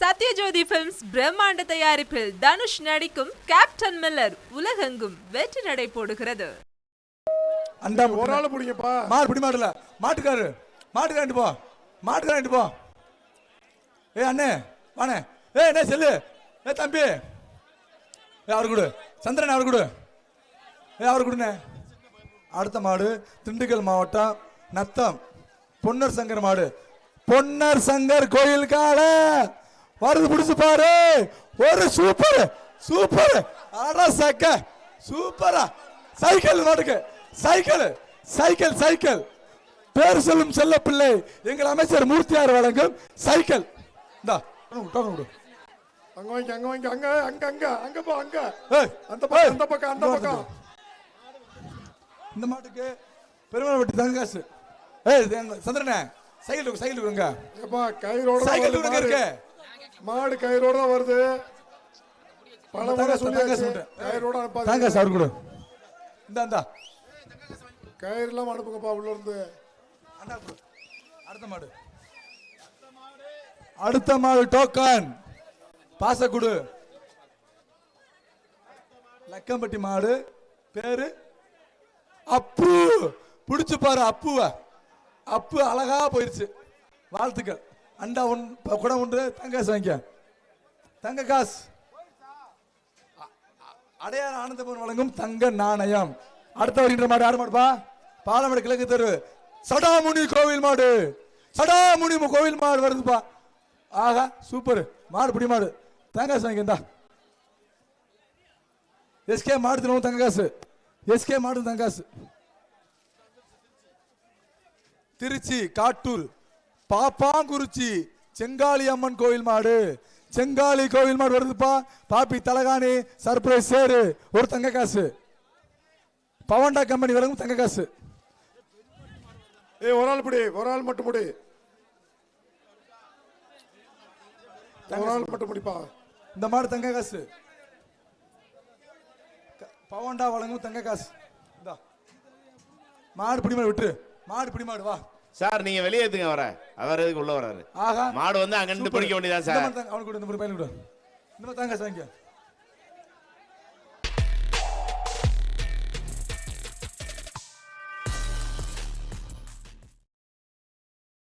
Sathyajothi films பிரம்மாண்ட தயாரிப்பில் தனுஷ் நடிக்கும் கேப்டன் மில்லர் உலகெங்கும் வெற்றி நடை போடுகிறது. அண்டா ஒரு ஆள் பிடிங்கப்பா. மாடு பிடி மாடுல. மாட்டுக்காரு. மாட்டுக்காரண்டு போ. மாட்டுக்காரண்டு போ. ஏ அண்ணே வாண்ணே. ஏ என்ன செல்லு. ஏ தம்பி. ஏ அவர் கொடு. சந்திரன் அவர் கொடு. ஏ அவர் கொடுண்ணே. அடுத்த மாடு திண்டுக்கல் மாவட்டம் நத்தம். பொன்னர் சங்கர் மாடு. பொன்னர் சங்கர் கோயில் கால. வருது பிடிச்சு பாரு. ஒரு சூப்பர் சூப்பர் அட சக்க சூப்பரா சைக்கிள் மாட்டுக்கு சைக்கிள் சைக்கிள் சைக்கிள். பேர் சொல்லும் செல்ல பிள்ளை எங்கள் அமைச்சர் மூர்த்தியார் வழங்கும் சைக்கிள். இந்தா கொடு அங்க வாங்கி அங்க வாங்கி அங்க அங்க அங்க அங்க போ அங்க. அந்த பக்கம் அந்த பக்கம் அந்த பக்கம். இந்த மாட்டுக்கு பெருமாள் வெட்டி தங்க காசு. ஏய் சந்திரனே சைக்கிள் சைக்கிள் ஏப்பா கயிறோட தான் சைக்கிள் வருது இருக்கு. மாடு. கயிறோட தான் வருது. பல முறை தங்க சொல்லியாச்சு. கயிறோட தங்க கொடு. இந்தா இந்தா. கயிறு இல்லாம அனுப்புங்கப்பா உள்ள இருந்து. அடுத்த மாடு. அடுத்த மாடு டோக்கன். பாச கொடு. லக்கம்பட்டி மாடு. பேரு? அப்பு. பிடிச்சு பாரு அப்புவ. அப்பு அழகா போயிருச்சு. வாழ்த்துக்கள். அண்டா ஒன் குடம் ஒன்று தங்க காசு வாங்கிக்க. தங்க காசு. அ- அ- ஆனந்தபவன் வழங்கும் தங்க நாணயம். அடுத்த வருகின்ற மாடு ஆடு மாடுப்பா பாலமடை கிழக்கு தெரு. சடாமுனி கோவில் மாடு. சடாமுனி கோவில் மாடு வருதுப்பா ஆஹா சூப்பர். மாடு பிடி மாடு. தங்க காசு வாங்கிக்கா எஸ்கே மாடு தினமும் தங்க காசு. எஸ்கே மாடு தங்க காசு. திருச்சி காட்டூர். பாப்பாங்குறிச்சி செங்காளி அம்மன் கோவில் மாடு. செங்காளி கோவில் மாடு வருதுப்பா. பாப்பி தலகாணி சர்ப்ரைஸ் சேரு ஒரு தங்க காசு. பவண்டா கம்பெனி வழங்கும் தங்க காசு. ஏய் ஒரு ஆள் பிடி ஒரு ஆள் மட்டும் பிடி. ஒரு ஆள் மட்டும் பிடிப்பா. இந்த மாடு தங்க காசு. பவண்டா வழங்கும் தங்க காசு. மாடு பிடி மாடு விட்டுரு. மாடு பிடி மாடு வா. சார் நீங்க வெளியேத்துங்க வர அவர். எதுக்கு உள்ள வராரு மாடு வந்து அங்க சூப்பர். பிடிக்க வேண்டியதான் சார். அவனுக்கு இந்த மாதிரி பையனுக்கு கொடு இந்த மாதிரி தாங்க வாங்கிக்க